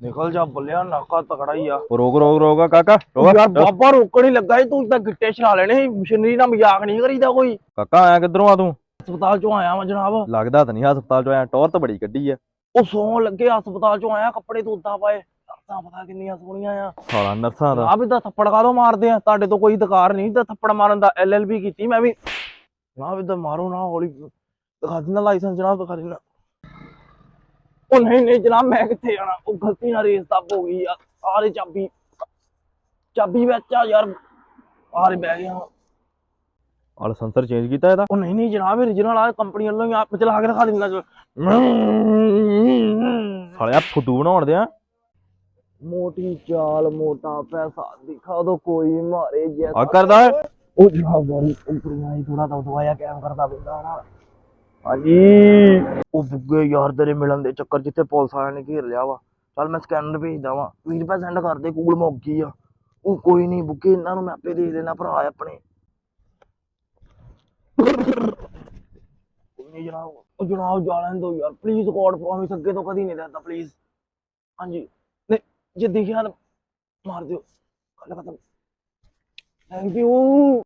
ਨਿਕਲ ਜਾ ਬੱਲਿਆ ਨਾਕਾ ਤਕੜਾ ਹੀ ਆ। ਰੋਕ ਰੋਕ ਰੋਕ ਕਾਕਾ ਯਾਰ। ਬਾਬਾ ਰੋਕਣ ਹੀ ਲੱਗਾ ਸੀ ਤੂੰ ਤਾਂ ਗਿੱਟੇ ਛਲਾ ਲੈਣੇ ਸੀ ਮਸ਼ੀਨਰੀ ਨਾਲ ਮਜ਼ਾਕ ਨਹੀਂ ਕਰੀਦਾ ਕੋਈ। ਕਾਕਾ ਆਇਆ ਕਿੱਧਰੋਂ ਆ ਤੂੰ? ਹਸਪਤਾਲ ਚੋਂ ਆਇਆ ਵਾਂ ਜਨਾਬ। ਲੱਗਦਾ ਤਾਂ ਨਹੀਂ ਹਸਪਤਾਲ ਚੋਂ ਆਇਆ ਟੌਰ ਤਾਂ ਬੜੀ ਕੱਢੀ ਆ। ਉਹ ਸੌਣ ਲੱਗੇ ਹਸਪਤਾਲ ਚੋਂ ਆਇਆ ਕੱਪੜੇ ਤੂੰ ਉਦਾਂ ਪਾਏ। ਤਾਂ ਪਤਾ ਕਿੰਨੀਆਂ ਸੋਹਣੀਆਂ ਆ। ਸਾਲਾ ਨਰਸਾਂ ਦਾ। ਜਨਾਬ ਇਦਾਂ ਥੱਪੜ ਕਾਹਦੋਂ ਮਾਰਦੇ ਆ? ਤੁਹਾਡੇ ਤੋਂ ਕੋਈ ਅਧਿਕਾਰ ਨਹੀਂ ਤਾਂ ਥੱਪੜ ਮਾਰਨ ਦਾ ਐਲਐਲਬੀ ਕੀਤੀ ਮੈਂ ਵੀ। ਜਨਾਬ ਇਦਾਂ ਮਾਰੋ ਨਾ ਹੌਲੀ। ਦਿਖਾ ਦਿੰਦਾ ਲਾਇਸੈਂਸ ਜਨਾਬ ਦਿਖਾ ਦਿੰਦਾ। ਉਹ ਨਹੀਂ ਨਹੀਂ ਜਨਾਬ ਮੈਂ ਕਿੱਥੇ ਜਾਣਾ? ਉਹ ਗਲਤੀ ਨਾਲ ਰੇਸ ਦੱਬ ਹੋ ਗਈ ਆ। ਆਰੇ ਚਾਬੀ ਚਾਬੀ ਵਿੱਚ ਆ ਯਾਰ। ਆਰੇ ਬਹਿ ਗਿਆ ਆਲ ਸੰਸਰ ਚੇਂਜ ਕੀਤਾ ਇਹਦਾ? ਉਹ ਨਹੀਂ ਨਹੀਂ ਜਨਾਬ origignal ਆ ਕੰਪਨੀ ਵੱਲੋਂ ਹੀ ਆਪ ਚਲਾ ਕੇ ਦਿਖਾ ਦਿੰਦਾ ਸਾਲਿਆ ਫੁੱਦੂ ਬਣਾਉਣ ਦਿਆਂ। ਮੋਟੀ ਚਾਲ ਮੋਟਾ ਪੈਸਾ। ਦਿਖਾ ਦੋ ਕੋਈ ਮਾਰੇ ਜੈ ਆ ਕਰਦਾ? ਉਹ ਜਨਾਬ ਵਾਰੀ ਉਪਰੀਆਂ ਹੀ ਥੋੜਾ ਤਾਂ ਦਵਾਇਆ ਕੈਮ ਕਰਦਾ ਪੈਂਦਾ ਨਾ ਹਾਂਜੀ। ਉਹ ਬੁੱਗੇ ਯਾਰ, ਤੇਰੇ ਮਿਲਣ ਦੇ ਚੱਕਰ ਜਿੱਥੇ ਪੁਲਿਸ ਵਾਲਿਆਂ ਨੇ ਘੇਰ ਲਿਆ ਵਾ। ਚੱਲ ਮੈਂ ਸਕੈਨਰ ਭੇਜਦਾ ਵਾ। 20 ਰੁਪਏ ਸੈਂਡ ਕਰ ਦੇ ਗੂਗਲ ਮੁੱਕ ਗਈ ਆ। ਉਹ ਕੋਈ ਨਹੀਂ ਬੁੱਗੇ, ਇਹਨਾਂ ਨੂੰ ਮੈਂ ਆਪੇ ਦੇ ਦੇਣਾ ਭਰਾ ਆਪਣੇ। ਕੋਈ ਨਹੀਂ ਜਨਾਬ। ਉਹ ਜਨਾਬ ਜਾ ਲੈਣ ਦਿਓ ਯਾਰ ਪਲੀਜ਼ ਗੋਡ ਪ੍ਰੋਮਿਸ ਅੱਗੇ ਤੋਂ ਕਦੀ ਨਹੀਂ ਲੈਂਦਾ ਪਲੀਜ਼ ਹਾਂਜੀ। ਨਹੀਂ, ਜੇ ਦਿਖਿਆ ਮਾਰ ਦਿਓ। ਗੱਲ ਖਤਮ। Thank you